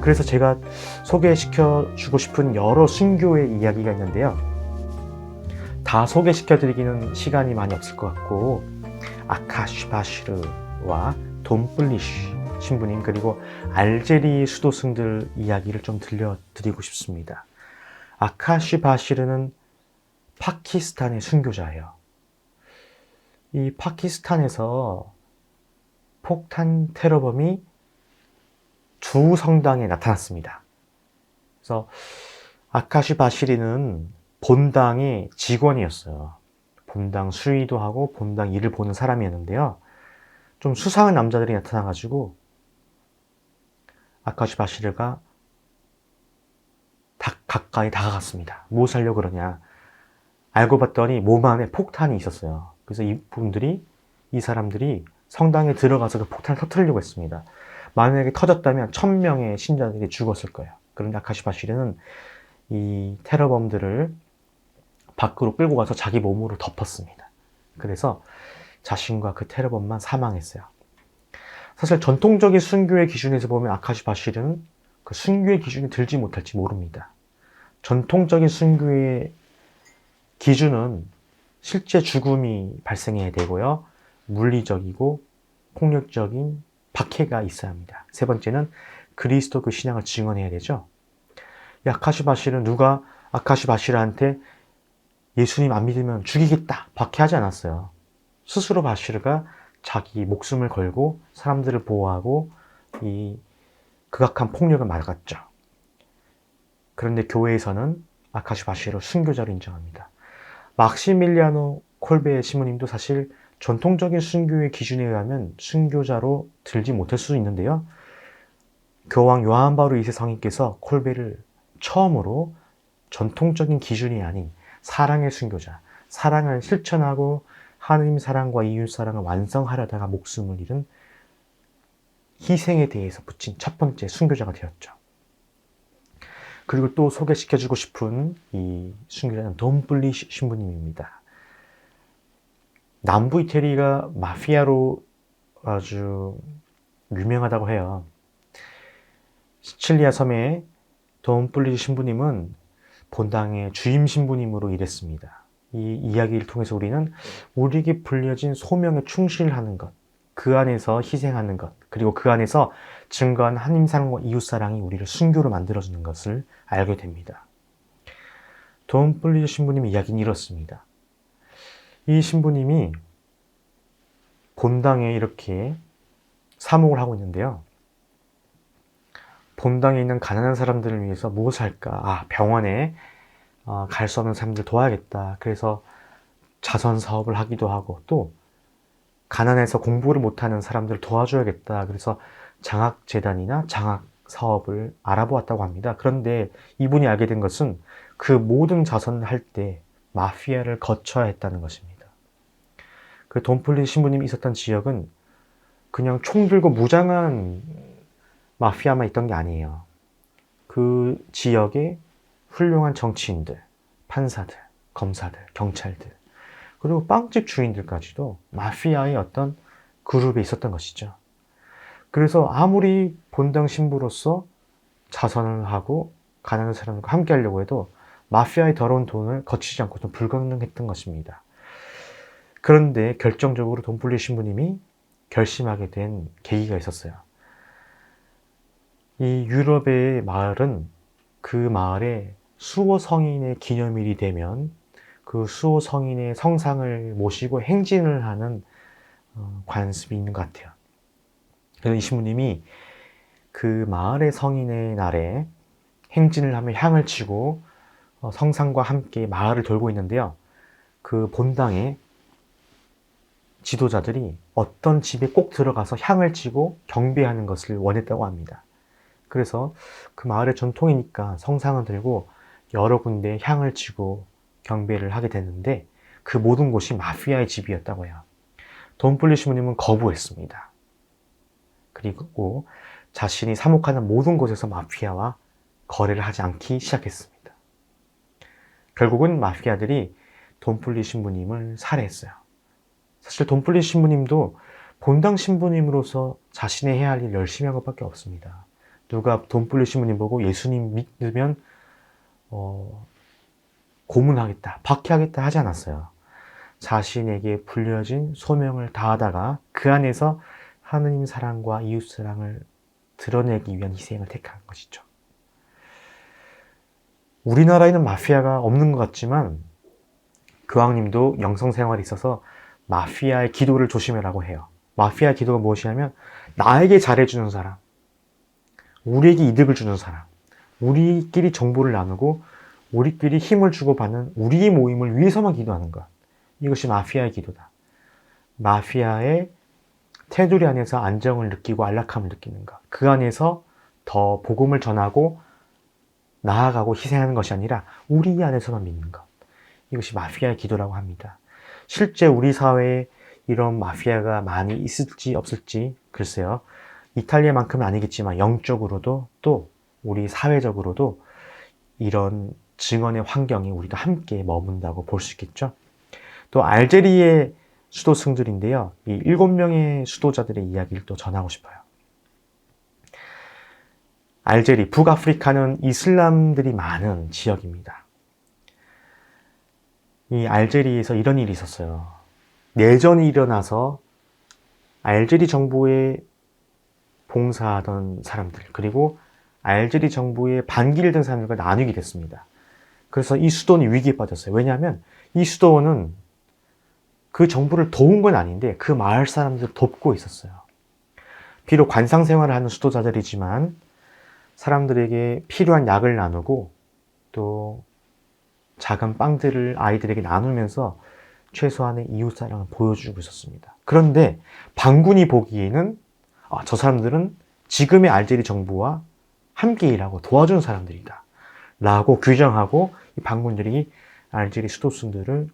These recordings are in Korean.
그래서 제가 소개시켜 주고 싶은 여러 순교의 이야기가 있는데요. 다 소개시켜 드리기는 시간이 많이 없을 것 같고 아카시바시르와 돈플리쉬 신부님 그리고 알제리 수도승들 이야기를 좀 들려드리고 싶습니다. 아카시바시르는 파키스탄의 순교자예요. 이 파키스탄에서 폭탄 테러범이 주 성당에 나타났습니다. 그래서 아카시 바시리는 본당의 직원이었어요. 본당 수의도 하고 본당 일을 보는 사람이었는데요. 좀 수상한 남자들이 나타나가지고 아카시 바시르가 다, 가까이 다가갔습니다. 무엇 하려고 그러냐. 알고 봤더니 몸 안에 폭탄이 있었어요. 그래서 이분들이, 이 사람들이 성당에 들어가서 그 폭탄을 터뜨리려고 했습니다. 만약에 터졌다면 천 명의 신자들이 죽었을 거예요. 그런데 아카시 바시르는 이 테러범들을 밖으로 끌고 가서 자기 몸으로 덮었습니다. 그래서 자신과 그 테러범만 사망했어요. 사실 전통적인 순교의 기준에서 보면 아카시 바시르는 그 순교의 기준에 들지 못할지 모릅니다. 전통적인 순교의 기준은 실제 죽음이 발생해야 되고요. 물리적이고 폭력적인 박해가 있어야 합니다. 세 번째는 그리스도 그 신앙을 증언해야 되죠. 이 아카시 바시는 누가 아카시 바시르한테 예수님 안 믿으면 죽이겠다 박해하지 않았어요. 스스로 바시르가 자기 목숨을 걸고 사람들을 보호하고 이 극악한 폭력을 막았죠. 그런데 교회에서는 아카시 바시르 순교자로 인정합니다. 막시밀리아노 콜베 시모님도 사실 전통적인 순교의 기준에 의하면 순교자로 들지 못할 수도 있는데요. 교황 요한 바로 2세 성인께서 콜베를 처음으로 전통적인 기준이 아닌 사랑의 순교자, 사랑을 실천하고 하느님 사랑과 이웃 사랑을 완성하려다가 목숨을 잃은 희생에 대해서 붙인 첫 번째 순교자가 되었죠. 그리고 또 소개시켜주고 싶은 이 순교자는 돈블리 신부님입니다. 남부 이태리가 마피아로 아주 유명하다고 해요. 시칠리아 섬의 돈블리 신부님은 본당의 주임 신부님으로 일했습니다. 이 이야기를 통해서 우리는 우리에게 불려진 소명에 충실하는 것, 그 안에서 희생하는 것, 그리고 그 안에서 증거한 하나님 사랑과 이웃 사랑이 우리를 순교로 만들어주는 것을 알게 됩니다. 돈블리 신부님의 이야기는 이렇습니다. 이 신부님이 본당에 이렇게 사목을 하고 있는데요. 본당에 있는 가난한 사람들을 위해서 무엇을 할까? 아, 병원에 어, 갈수 없는 사람들 도와야겠다. 그래서 자선 사업을 하기도 하고 또 가난해서 공부를 못하는 사람들을 도와줘야겠다. 그래서 장학 재단이나 장학 사업을 알아보았다고 합니다. 그런데 이분이 알게 된 것은 그 모든 자선을 할 때 마피아를 거쳐야 했다는 것입니다. 그 돈플리 신부님이 있었던 지역은 그냥 총 들고 무장한 마피아만 있던 게 아니에요. 그 지역에 훌륭한 정치인들, 판사들, 검사들, 경찰들, 그리고 빵집 주인들까지도 마피아의 어떤 그룹에 있었던 것이죠. 그래서 아무리 본당 신부로서 자선을 하고 가난한 사람과 함께 하려고 해도 마피아의 더러운 돈을 거치지 않고도 불가능했던 것입니다. 그런데 결정적으로 돈플리 신부님이 결심하게 된 계기가 있었어요. 이 유럽의 마을은 그 마을에 수호 성인의 기념일이 되면 그 수호 성인의 성상을 모시고 행진을 하는 어, 관습이 있는 것 같아요. 그래서 이 신부님이 그 마을의 성인의 날에 행진을 하며 향을 치고 어, 성상과 함께 마을을 돌고 있는데요. 그 본당에 지도자들이 어떤 집에 꼭 들어가서 향을 치고 경배하는 것을 원했다고 합니다. 그래서 그 마을의 전통이니까 성상을 들고 여러 군데 향을 치고 경배를 하게 됐는데 그 모든 곳이 마피아의 집이었다고 해요. 돈플리 시모님은 거부했습니다. 그리고 자신이 사목하는 모든 곳에서 마피아와 거래를 하지 않기 시작했습니다. 결국은 마피아들이 돈플리 신부님을 살해했어요. 사실 돈플리 신부님도 본당 신부님으로서 자신의 해야 할 일 열심히 한 것밖에 없습니다. 누가 돈불리 신부님 보고 예수님 믿으면 어, 고문하겠다, 박해하겠다 하지 않았어요. 자신에게 불려진 소명을 다하다가 그 안에서 하느님 사랑과 이웃 사랑을 드러내기 위한 희생을 택한 것이죠. 우리나라에는 마피아가 없는 것 같지만 교황님도 영성 생활이 있어서 마피아의 기도를 조심해라고 해요. 마피아의 기도가 무엇이냐면 나에게 잘해주는 사람, 우리에게 이득을 주는 사람, 우리끼리 정보를 나누고 우리끼리 힘을 주고받는 우리의 모임을 위해서만 기도하는 것. 이것이 마피아의 기도다. 마피아의 테두리 안에서 안정을 느끼고 안락함을 느끼는 것. 그 안에서 더 복음을 전하고 나아가고 희생하는 것이 아니라 우리 안에서만 믿는 것. 이것이 마피아의 기도라고 합니다. 실제 우리 사회에 이런 마피아가 많이 있을지 없을지 글쎄요. 이탈리아만큼은 아니겠지만 영적으로도 또 우리 사회적으로도 이런 증언의 환경이 우리도 함께 머문다고 볼 수 있겠죠. 또 알제리의 수도승들인데요. 이 일곱 명의 수도자들의 이야기를 또 전하고 싶어요. 알제리, 북아프리카는 이슬람들이 많은 지역입니다. 이 알제리에서 이런 일이 있었어요. 내전이 일어나서 알제리 정부에 봉사하던 사람들, 그리고 알제리 정부의 반기를 든 사람들과 나누게 됐습니다. 그래서 이 수도는 위기에 빠졌어요. 왜냐하면 이 수도는 그 정부를 도운 건 아닌데 그 마을 사람들을 돕고 있었어요. 비록 관상 생활을 하는 수도자들이지만 사람들에게 필요한 약을 나누고 또 작은 빵들을 아이들에게 나누면서 최소한의 이웃사랑을 보여주고 있었습니다. 그런데 반군이 보기에는 아, 저 사람들은 지금의 알제리 정부와 함께 일하고 도와주는 사람들이다. 라고 규정하고 이 반군들이 알제리 수도승들을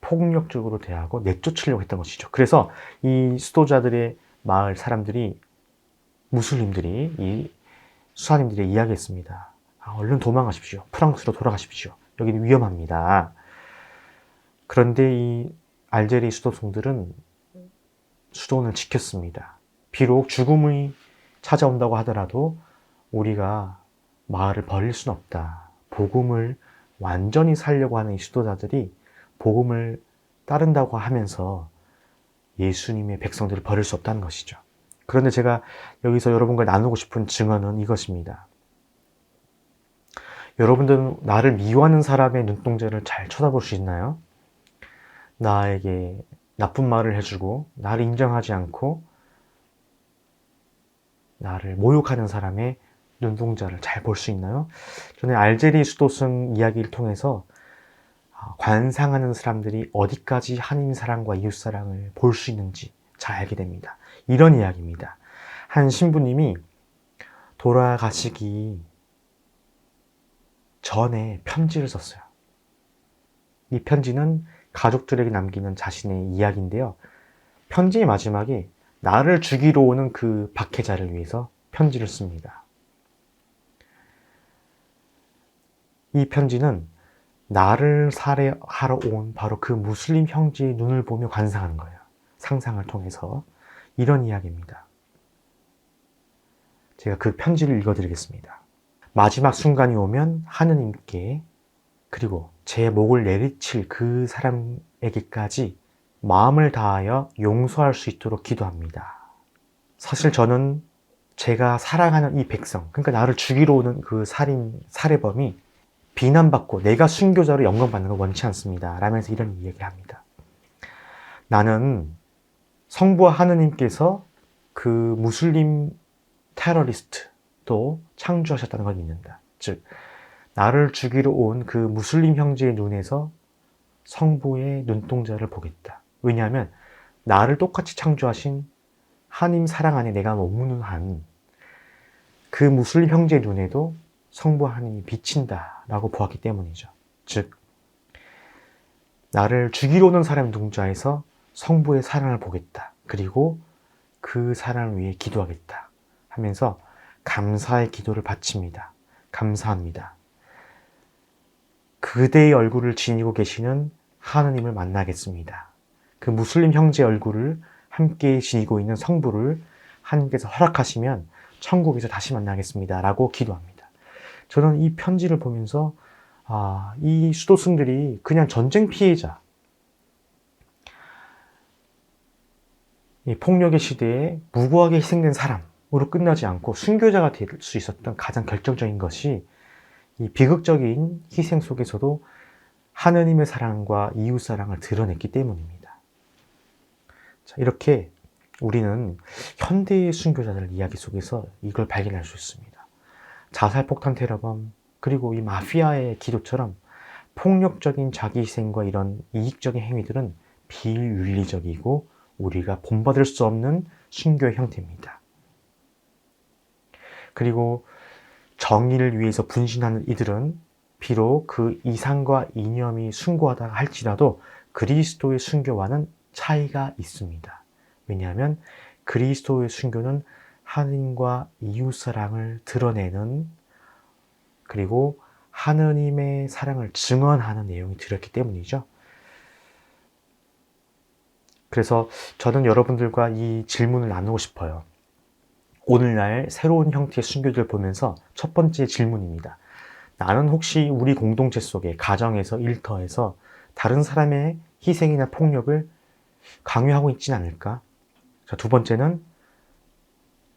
폭력적으로 대하고 내쫓으려고 했던 것이죠. 그래서 이 수도자들의 마을 사람들이 무슬림들이 이 수사님들이 이야기했습니다. 아, 얼른 도망가십시오. 프랑스로 돌아가십시오. 여기는 위험합니다. 그런데 이 알제리 수도승들은 수도원을 지켰습니다. 비록 죽음이 찾아온다고 하더라도 우리가 마을을 버릴 수는 없다. 복음을 완전히 살려고 하는 이 수도자들이 복음을 따른다고 하면서 예수님의 백성들을 버릴 수 없다는 것이죠. 그런데 제가 여기서 여러분과 나누고 싶은 증언은 이것입니다. 여러분들은 나를 미워하는 사람의 눈동자를 잘 쳐다볼 수 있나요? 나에게 나쁜 말을 해주고 나를 인정하지 않고 나를 모욕하는 사람의 눈동자를 잘 볼 수 있나요? 저는 알제리 수도승 이야기를 통해서 아, 관상하는 사람들이 어디까지 하나님 사랑과 이웃 사랑을 볼 수 있는지 잘 알게 됩니다. 이런 이야기입니다. 한 신부님이 돌아가시기 전에 편지를 썼어요. 이 편지는 가족들에게 남기는 자신의 이야기인데요. 편지의 마지막에 나를 죽이러 오는 그 박해자를 위해서 편지를 씁니다. 이 편지는 나를 살해하러 온 바로 그 무슬림 형제의 눈을 보며 관상하는 거예요. 상상을 통해서. 이런 이야기입니다. 제가 그 편지를 읽어드리겠습니다. 마지막 순간이 오면 하느님께 그리고 제 목을 내리칠 그 사람에게까지 마음을 다하여 용서할 수 있도록 기도합니다. 사실 저는 제가 사랑하는 이 백성, 그러니까 나를 죽이러 오는 그 살인, 살해범이 비난받고 내가 순교자로 영광받는 걸 원치 않습니다. 라면서 이런 이야기를 합니다. 나는 성부와 하느님께서 그 무슬림 테러리스트 도 창조하셨다는 걸 믿는다. 즉, 나를 죽이러 온 그 무슬림 형제의 눈에서 성부의 눈동자를 보겠다. 왜냐하면 나를 똑같이 창조하신 하나님 사랑 안에 내가 머무는 한 그 무슬림 형제의 눈에도 성부 하나님이 비친다라고 보았기 때문이죠. 즉, 나를 죽이러 오는 사람 눈자에서 성부의 사랑을 보겠다. 그리고 그 사랑을 위해 기도하겠다. 하면서 감사의 기도를 바칩니다. 감사합니다. 그대의 얼굴을 지니고 계시는 하느님을 만나겠습니다. 그 무슬림 형제 얼굴을 함께 지니고 있는 성부를 하나님께서 허락하시면 천국에서 다시 만나겠습니다. 라고 기도합니다. 저는 이 편지를 보면서 아, 이 수도승들이 그냥 전쟁 피해자, 이 폭력의 시대에 무고하게 희생된 사람 으로 끝나지 않고 순교자가 될 수 있었던 가장 결정적인 것이 이 비극적인 희생 속에서도 하느님의 사랑과 이웃 사랑을 드러냈기 때문입니다. 자, 이렇게 우리는 현대의 순교자들 이야기 속에서 이걸 발견할 수 있습니다. 자살 폭탄 테러범, 그리고 이 마피아의 기도처럼 폭력적인 자기 희생과 이런 이익적인 행위들은 비윤리적이고 우리가 본받을 수 없는 순교의 형태입니다. 그리고 정의를 위해서 분신하는 이들은 비록 그 이상과 이념이 숭고하다 할지라도 그리스도의 순교와는 차이가 있습니다. 왜냐하면 그리스도의 순교는 하느님과 이웃 사랑을 드러내는 그리고 하느님의 사랑을 증언하는 내용이 들었기 때문이죠. 그래서 저는 여러분들과 이 질문을 나누고 싶어요. 오늘날 새로운 형태의 순교를 보면서 첫 번째 질문입니다. 나는 혹시 우리 공동체 속에 가정에서 일터에서 다른 사람의 희생이나 폭력을 강요하고 있지는 않을까? 자, 두 번째는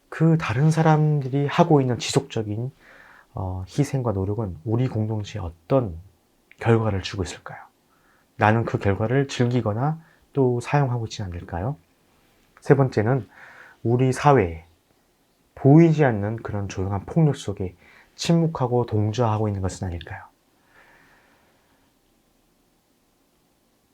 그 다른 사람들이 하고 있는 지속적인 어, 희생과 노력은 우리 공동체에 어떤 결과를 주고 있을까요? 나는 그 결과를 즐기거나 또 사용하고 있지는 않을까요? 세 번째는 우리 사회에 보이지 않는 그런 조용한 폭력 속에 침묵하고 동조하고 있는 것은 아닐까요?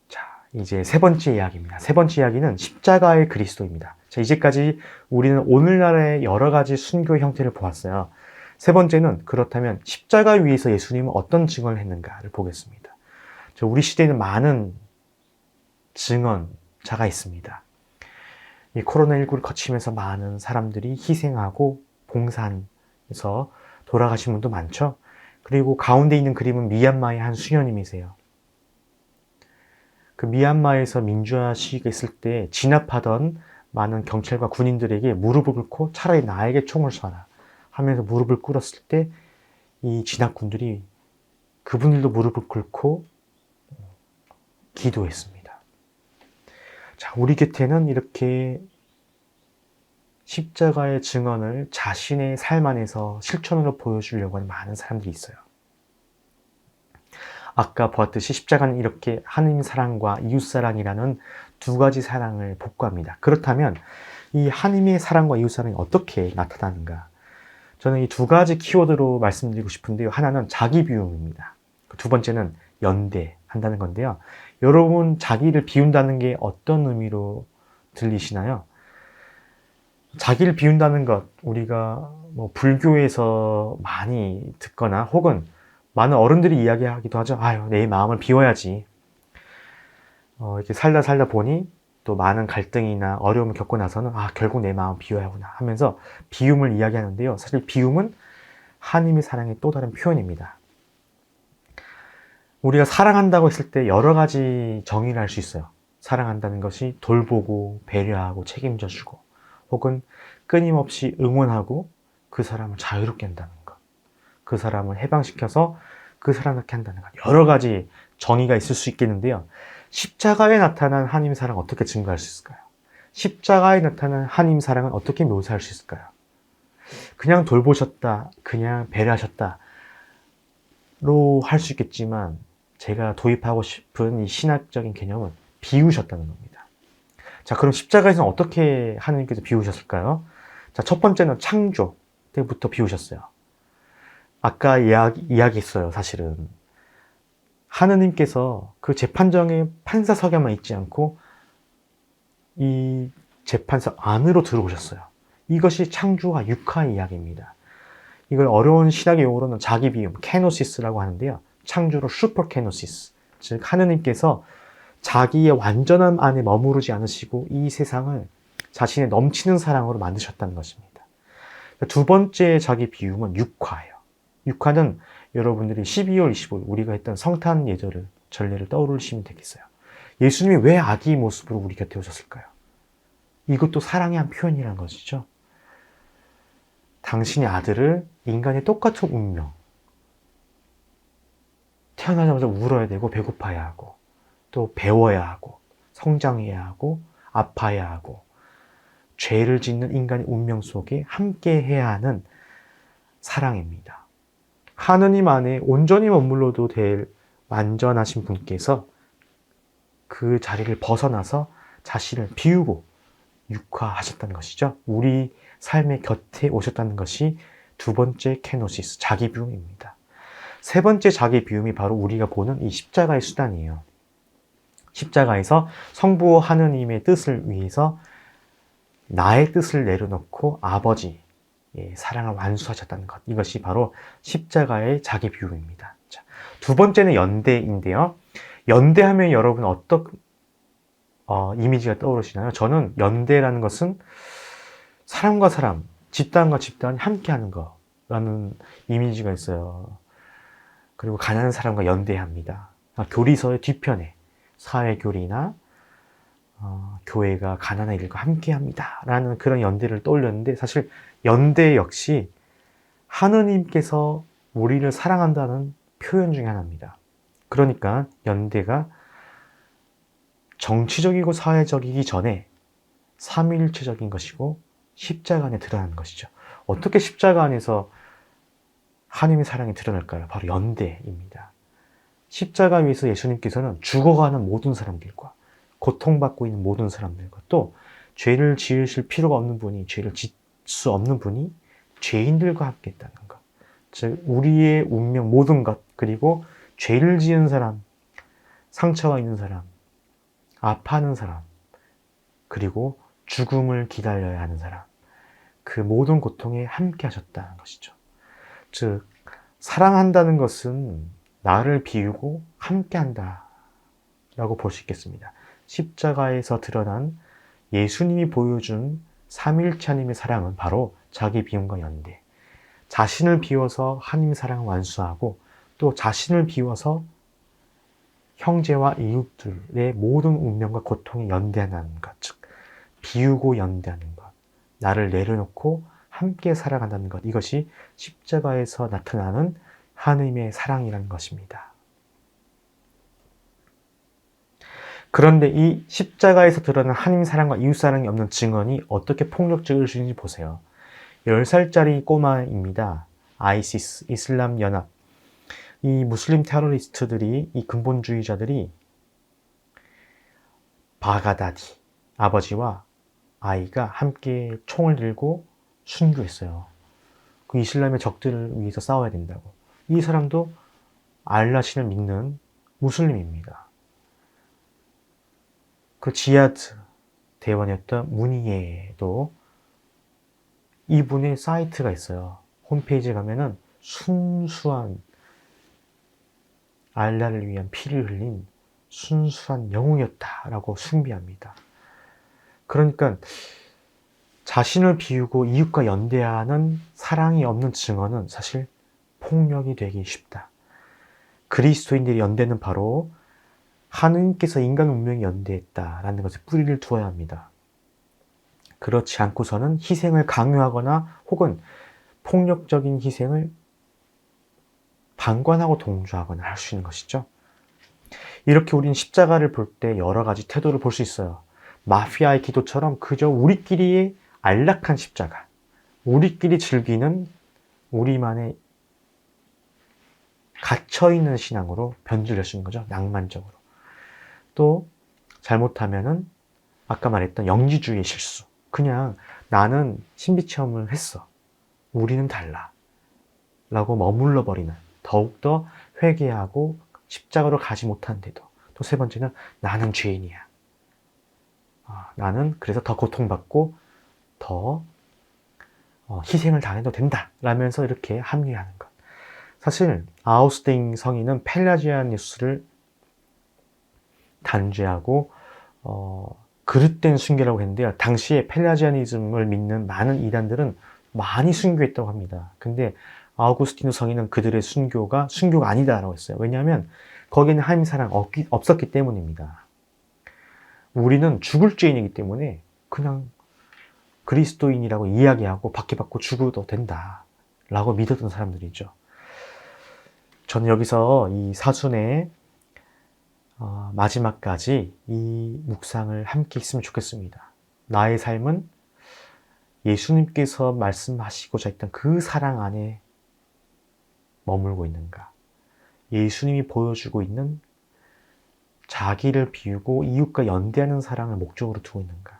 자, 이제 세 번째 이야기입니다. 세 번째 이야기는 십자가의 그리스도입니다. 자, 이제까지 우리는 오늘날의 여러 가지 순교 형태를 보았어요. 세 번째는 그렇다면 십자가 위에서 예수님은 어떤 증언을 했는가를 보겠습니다. 자, 우리 시대에는 많은 증언자가 있습니다. 이 코로나19를 거치면서 많은 사람들이 희생하고 봉산해서 돌아가신 분도 많죠. 그리고 가운데 있는 그림은 미얀마의 한 수녀님이세요. 그 미얀마에서 민주화 시위가 있을 때 진압하던 많은 경찰과 군인들에게 무릎을 꿇고 차라리 나에게 총을 쏴라 하면서 무릎을 꿇었을 때 이 진압군들이 그분들도 무릎을 꿇고 기도했습니다. 자, 우리 곁에는 이렇게 십자가의 증언을 자신의 삶 안에서 실천으로 보여주려고 하는 많은 사람들이 있어요. 아까 보았듯이 십자가는 이렇게 하느님 사랑과 이웃 사랑이라는 두 가지 사랑을 복구합니다. 그렇다면 이 하느님의 사랑과 이웃 사랑이 어떻게 나타나는가? 저는 이 두 가지 키워드로 말씀드리고 싶은데요. 하나는 자기 비움입니다. 두 번째는 연대한다는 건데요. 여러분 자기를 비운다는 게 어떤 의미로 들리시나요? 자기를 비운다는 것, 우리가 뭐 불교에서 많이 듣거나 혹은 많은 어른들이 이야기하기도 하죠. 아유, 내 마음을 비워야지. 어, 이렇게 살다 살다 보니 또 많은 갈등이나 어려움을 겪고 나서는 아, 결국 내 마음 비워야 하구나 하면서 비움을 이야기하는데요. 사실 비움은 하나님의 사랑의 또 다른 표현입니다. 우리가 사랑한다고 했을 때 여러 가지 정의를 할 수 있어요. 사랑한다는 것이 돌보고 배려하고 책임져 주고 혹은 끊임없이 응원하고 그 사람을 자유롭게 한다는 것. 그 사람을 해방시켜서 그 사람답게 한다는 것. 여러 가지 정의가 있을 수 있겠는데요. 십자가에 나타난 하나님 사랑 어떻게 증거할 수 있을까요? 십자가에 나타난 하나님 사랑은 어떻게 묘사할 수 있을까요? 그냥 돌보셨다, 그냥 배려하셨다, 로 할 수 있겠지만, 제가 도입하고 싶은 이 신학적인 개념은 비우셨다는 겁니다. 자, 그럼 십자가에서는 어떻게 하나님께서 비우셨을까요? 자, 첫 번째는 창조 때부터 비우셨어요. 아까 이야기, 이야기했어요, 사실은. 하느님께서 그 재판정에 판사석에만 있지 않고 이 재판석 안으로 들어오셨어요. 이것이 창조와 육화의 이야기입니다. 이걸 어려운 신학의 용어로는 자기 비움, 케노시스라고 하는데요. 창조로 슈퍼케노시스. 즉, 하느님께서 자기의 완전함 안에 머무르지 않으시고 이 세상을 자신의 넘치는 사랑으로 만드셨다는 것입니다. 두 번째 자기 비움은 육화예요. 육화는 여러분들이 12월 25일 우리가 했던 성탄 예절을 전례를 떠올리시면 되겠어요. 예수님이 왜 아기 모습으로 우리 곁에 오셨을까요? 이것도 사랑의 한 표현이라는 것이죠. 당신의 아들을 인간의 똑같은 운명, 태어나자마자 울어야 되고 배고파야 하고 또 배워야 하고 성장해야 하고 아파야 하고 죄를 짓는 인간의 운명 속에 함께 해야 하는 사랑입니다. 하느님 안에 온전히 머물러도 될 완전하신 분께서 그 자리를 벗어나서 자신을 비우고 육화하셨다는 것이죠. 우리 삶의 곁에 오셨다는 것이 두 번째 케노시스, 자기 비움입니다. 세 번째 자기 비움이 바로 우리가 보는 이 십자가의 수단이에요. 십자가에서 성부 하느님의 뜻을 위해서 나의 뜻을 내려놓고 아버지 의 사랑을 완수하셨다는 것. 이것이 바로 십자가의 자기 비움입니다. 자, 두 번째는 연대인데요. 연대하면 여러분 어떤 어, 이미지가 떠오르시나요? 저는 연대라는 것은 사람과 사람, 집단과 집단이 함께하는 거라는 이미지가 있어요. 그리고 가난한 사람과 연대합니다. 아, 교리서의 뒤편에 사회교리나 어, 교회가 가난한 이들과 함께합니다. 라는 그런 연대를 떠올렸는데 사실 연대 역시 하느님께서 우리를 사랑한다는 표현 중에 하나입니다. 그러니까 연대가 정치적이고 사회적이기 전에 삼위일체적인 것이고 십자가 안에 드러나는 것이죠. 어떻게 십자가 안에서 하나님의 사랑이 드러날까요? 바로 연대입니다. 십자가 위에서 예수님께서는 죽어가는 모든 사람들과 고통받고 있는 모든 사람들과 또 죄를 지으실 필요가 없는 분이 죄를 짓 수 없는 분이 죄인들과 함께 했다는 것. 즉 우리의 운명 모든 것 그리고 죄를 지은 사람, 상처가 있는 사람, 아파하는 사람, 그리고 죽음을 기다려야 하는 사람, 그 모든 고통에 함께 하셨다는 것이죠. 즉, 사랑한다는 것은 나를 비우고 함께 한다. 라고 볼 수 있겠습니다. 십자가에서 드러난 예수님이 보여준 삼일체 하나님의 사랑은 바로 자기 비움과 연대. 자신을 비워서 하나님 사랑을 완수하고 또 자신을 비워서 형제와 이웃들의 모든 운명과 고통에 연대하는 것, 즉 비우고 연대하는 것, 나를 내려놓고 함께 살아간다는 것, 이것이 십자가에서 나타나는 하나님의 사랑이라는 것입니다. 그런데 이 십자가에서 드러난 하나님 사랑과 이웃 사랑이 없는 증언이 어떻게 폭력적일 수 있는지 보세요. 10살짜리 꼬마입니다. 아이시스, 이슬람 연합. 이 무슬림 테러리스트들이, 이 근본주의자들이 바가다디, 아버지와 아이가 함께 총을 들고 순교했어요. 그 이슬람의 적들을 위해서 싸워야 된다고. 이 사람도 알라 신을 믿는 무슬림입니다. 그 지하드 대원이었던 무니에도 이분의 사이트가 있어요. 홈페이지에 가면은 순수한 알라를 위한 피를 흘린 순수한 영웅이었다라고 숭배합니다. 그러니까 자신을 비우고 이웃과 연대하는 사랑이 없는 증언은 사실 폭력이 되기 쉽다. 그리스도인들이 연대는 바로 하느님께서 인간 운명에 연대했다라는 것에 뿌리를 두어야 합니다. 그렇지 않고서는 희생을 강요하거나 혹은 폭력적인 희생을 방관하고 동조하거나 할 수 있는 것이죠. 이렇게 우리는 십자가를 볼 때 여러 가지 태도를 볼 수 있어요. 마피아의 기도처럼 그저 우리끼리의 안락한 십자가, 우리끼리 즐기는 우리만의 갇혀있는 신앙으로 있는 거죠. 낭만적으로. 또 잘못하면은 아까 말했던 영지주의의 실수. 그냥 나는 신비 체험을 했어. 우리는 달라. 라고 머물러 버리는 더욱더 회개하고 십자가로 가지 못한데도 또 세 번째는 나는 죄인이야. 아, 나는 그래서 더 고통받고 더 어, 희생을 당해도 된다. 라면서 이렇게 합리하는 것. 사실 아우스팅 성인은 펠라지아니스를 단죄하고 어, 그릇된 순교라고 했는데요. 당시에 펠라지아니즘을 믿는 많은 이단들은 많이 순교했다고 합니다. 근데 아우구스티누 성인은 그들의 순교가 순교가 아니다라고 했어요. 왜냐하면 거기에는 하나님 사랑 없기, 없었기 때문입니다. 우리는 죽을 죄인이기 때문에 그냥 그리스도인이라고 이야기하고 박해받고 죽어도 된다. 라고 믿었던 사람들이죠. 저는 여기서 이 사순의 어, 마지막까지 이 묵상을 함께 있으면 좋겠습니다. 나의 삶은 예수님께서 말씀하시고자 했던 그 사랑 안에 머물고 있는가? 예수님이 보여주고 있는 자기를 비우고 이웃과 연대하는 사랑을 목적으로 두고 있는가?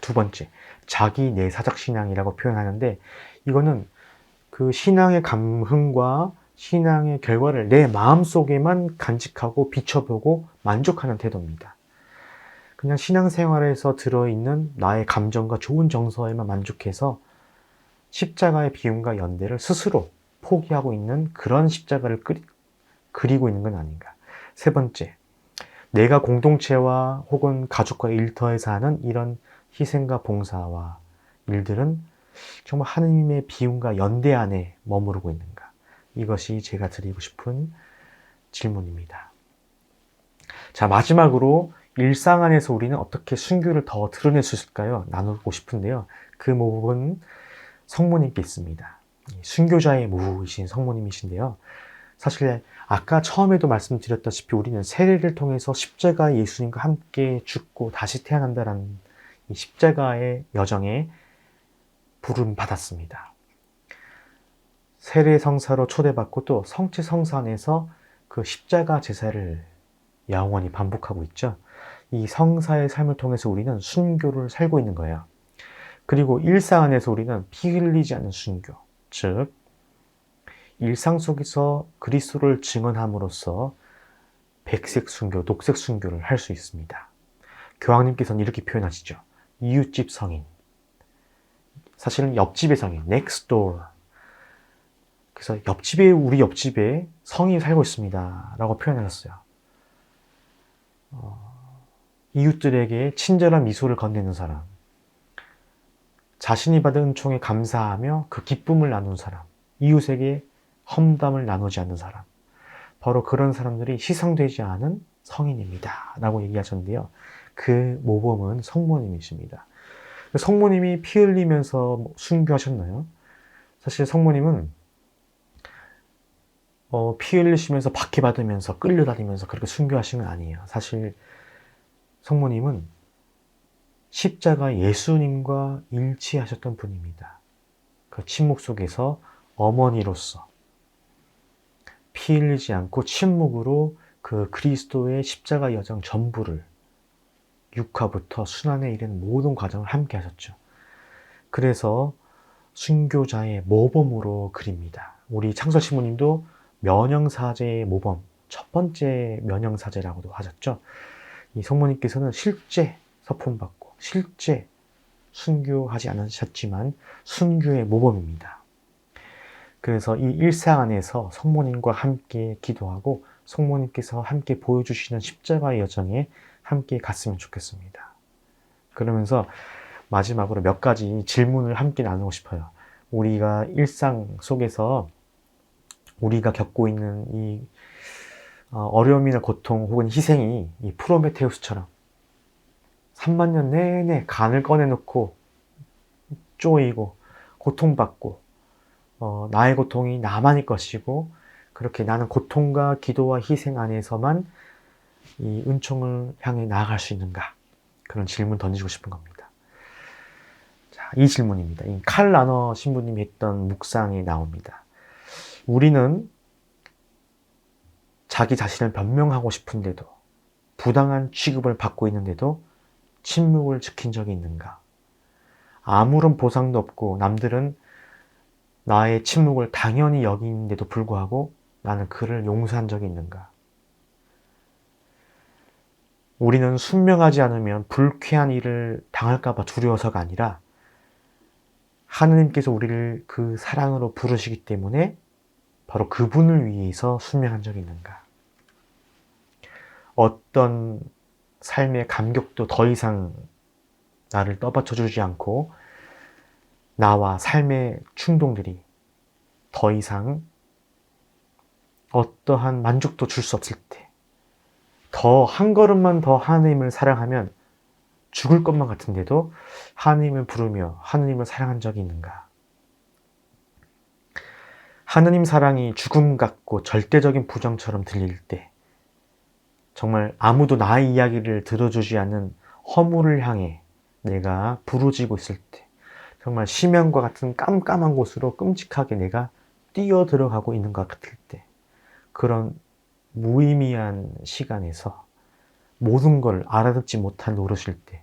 두 번째, 자기 내사적 신앙이라고 표현하는데 이거는 그 신앙의 감흥과 신앙의 결과를 내 마음속에만 간직하고 비춰보고 만족하는 태도입니다. 그냥 신앙생활에서 들어있는 나의 감정과 좋은 정서에만 만족해서 십자가의 비움과 연대를 스스로 포기하고 있는 그런 십자가를 그리, 그리고 있는 건 아닌가. 세 번째, 내가 공동체와 혹은 가족과 일터에서 하는 이런 희생과 봉사와 일들은 정말 하느님의 비움과 연대 안에 머무르고 있는가? 이것이 제가 드리고 싶은 질문입니다. 자, 마지막으로 일상 안에서 우리는 어떻게 순교를 더 드러낼 수 있을까요? 나누고 싶은데요. 그 모범은 성모님께 있습니다. 순교자의 모후이신 성모님이신데요. 사실 아까 처음에도 말씀드렸다시피 우리는 세례를 통해서 십자가 예수님과 함께 죽고 다시 태어난다라는 이 십자가의 여정에 부름 받았습니다. 세례 성사로 초대받고 또 성체 성산에서 그 십자가 제사를 영원히 반복하고 있죠. 이 성사의 삶을 통해서 우리는 순교를 살고 있는 거예요. 그리고 일상 안에서 우리는 피 흘리지 않는 순교, 즉 일상 속에서 그리스도를 증언함으로써 백색 순교, 녹색 순교를 할 수 있습니다. 교황님께서는 이렇게 표현하시죠. 이웃집 성인. 사실은 옆집의 성인, next door. 그래서 옆집에, 우리 옆집에 성인이 살고 있습니다. 라고 표현하셨어요. 어, 이웃들에게 친절한 미소를 건네는 사람. 자신이 받은 은총에 감사하며 그 기쁨을 나눈 사람. 이웃에게 험담을 나누지 않는 사람. 바로 그런 사람들이 희생되지 않은 성인입니다. 라고 얘기하셨는데요. 그 모범은 성모님이십니다. 성모님이 피 흘리면서 순교하셨나요? 사실 성모님은 어, 피 흘리시면서 박해받으면서 끌려다니면서 그렇게 순교하신 건 아니에요. 사실 성모님은 십자가 예수님과 일치하셨던 분입니다. 그 침묵 속에서 어머니로서 피 흘리지 않고 침묵으로 그 그리스도의 십자가 여정 전부를 육화부터 순환에 이르는 모든 과정을 함께 하셨죠. 그래서 순교자의 모범으로 그립니다. 우리 창설신부님도 면형사제의 모범, 첫 번째 면형사제라고도 하셨죠. 이 성모님께서는 실제 서품받고 실제 순교하지 않으셨지만 순교의 모범입니다. 그래서 이 일상 안에서 성모님과 함께 기도하고 성모님께서 함께 보여주시는 십자가의 여정에 함께 갔으면 좋겠습니다. 그러면서 마지막으로 몇 가지 질문을 함께 나누고 싶어요. 우리가 일상 속에서 우리가 겪고 있는 이 어, 어려움이나 고통 혹은 희생이 이 프로메테우스처럼 3만 년 내내 간을 꺼내놓고 쪼이고 고통받고 어, 나의 고통이 나만일 것이고 그렇게 나는 고통과 기도와 희생 안에서만 이 은총을 향해 나아갈 수 있는가? 그런 질문 던지고 싶은 겁니다. 자, 이 질문입니다. 이 칼 라너 신부님이 했던 묵상이 나옵니다. 우리는 자기 자신을 변명하고 싶은데도 부당한 취급을 받고 있는데도 침묵을 지킨 적이 있는가? 아무런 보상도 없고 남들은 나의 침묵을 당연히 여기는데도 불구하고 나는 그를 용서한 적이 있는가? 우리는 순명하지 않으면 불쾌한 일을 당할까봐 두려워서가 아니라 하느님께서 우리를 그 사랑으로 부르시기 때문에 바로 그분을 위해서 순명한 적이 있는가? 어떤 삶의 감격도 더 이상 나를 떠받쳐 주지 않고 나와 삶의 충동들이 더 이상 어떠한 만족도 줄 수 없을 때, 더 한 걸음만 더 하나님을 사랑하면 죽을 것만 같은데도 하느님을 부르며 하느님을 사랑한 적이 있는가? 하느님 사랑이 죽음 같고 절대적인 부정처럼 들릴 때, 정말 아무도 나의 이야기를 들어주지 않는 허물을 향해 내가 부르짖고 있을 때, 정말 심연과 같은 깜깜한 곳으로 끔찍하게 내가 뛰어 들어가고 있는 것 같을 때, 그런 무의미한 시간에서 모든 걸 알아듣지 못한 노릇일 때,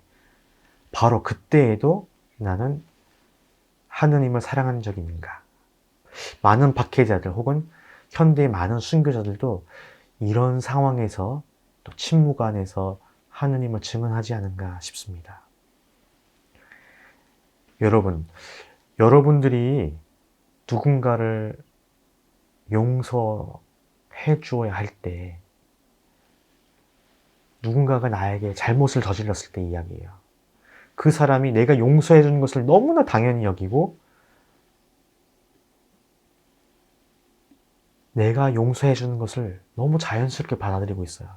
바로 그때에도 나는 하느님을 사랑한 적이 있는가? 많은 박해자들 혹은 현대의 많은 순교자들도 이런 상황에서 또 침묵 안에서 하느님을 증언하지 않은가 싶습니다. 여러분, 여러분들이 누군가를 용서 해 주어야 할 때, 누군가가 나에게 잘못을 저질렀을 때 이야기예요. 그 사람이 내가 용서해 주는 것을 너무나 당연히 여기고, 내가 용서해 주는 것을 너무 자연스럽게 받아들이고 있어요.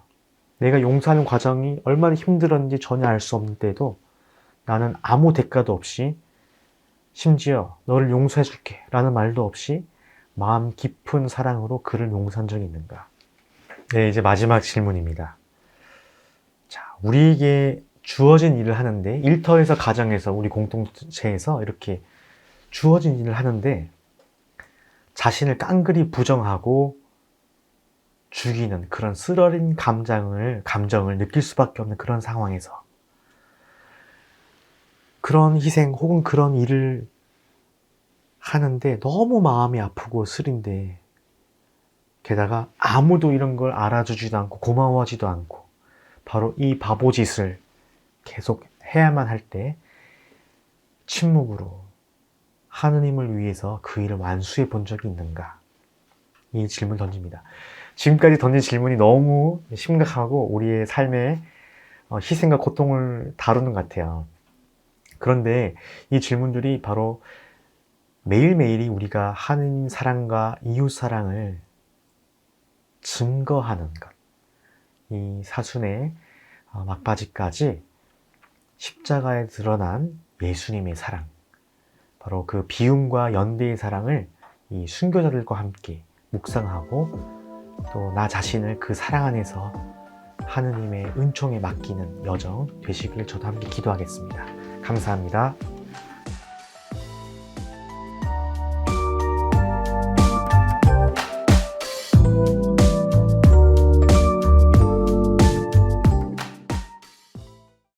내가 용서하는 과정이 얼마나 힘들었는지 전혀 알 수 없는 때에도 나는 아무 대가도 없이 심지어 너를 용서해 줄게 라는 말도 없이 마음 깊은 사랑으로 그를 용서한 적이 있는가? 네, 이제 마지막 질문입니다. 자, 우리에게 주어진 일을 하는데, 일터에서, 가정에서, 우리 공동체에서 이렇게 주어진 일을 하는데, 자신을 깡그리 부정하고 죽이는 그런 쓰러린 감정을, 감정을 느낄 수밖에 없는 그런 상황에서 그런 희생 혹은 그런 일을 하는데 너무 마음이 아프고 쓰린데 게다가 아무도 이런 걸 알아주지도 않고 고마워하지도 않고 바로 이 바보짓을 계속 해야만 할 때 침묵으로 하느님을 위해서 그 일을 완수해 본 적이 있는가? 이 질문 던집니다. 지금까지 던진 질문이 너무 심각하고 우리의 삶의 어, 희생과 고통을 다루는 것 같아요. 그런데 이 질문들이 바로 매일매일이 우리가 하느님 사랑과 이웃 사랑을 증거하는 것. 이 사순의 어, 막바지까지 십자가에 드러난 예수님의 사랑. 바로 그 비움과 연대의 사랑을 이 순교자들과 함께 묵상하고 또 나 자신을 그 사랑 안에서 하느님의 은총에 맡기는 여정 되시길 저도 함께 기도하겠습니다. 감사합니다.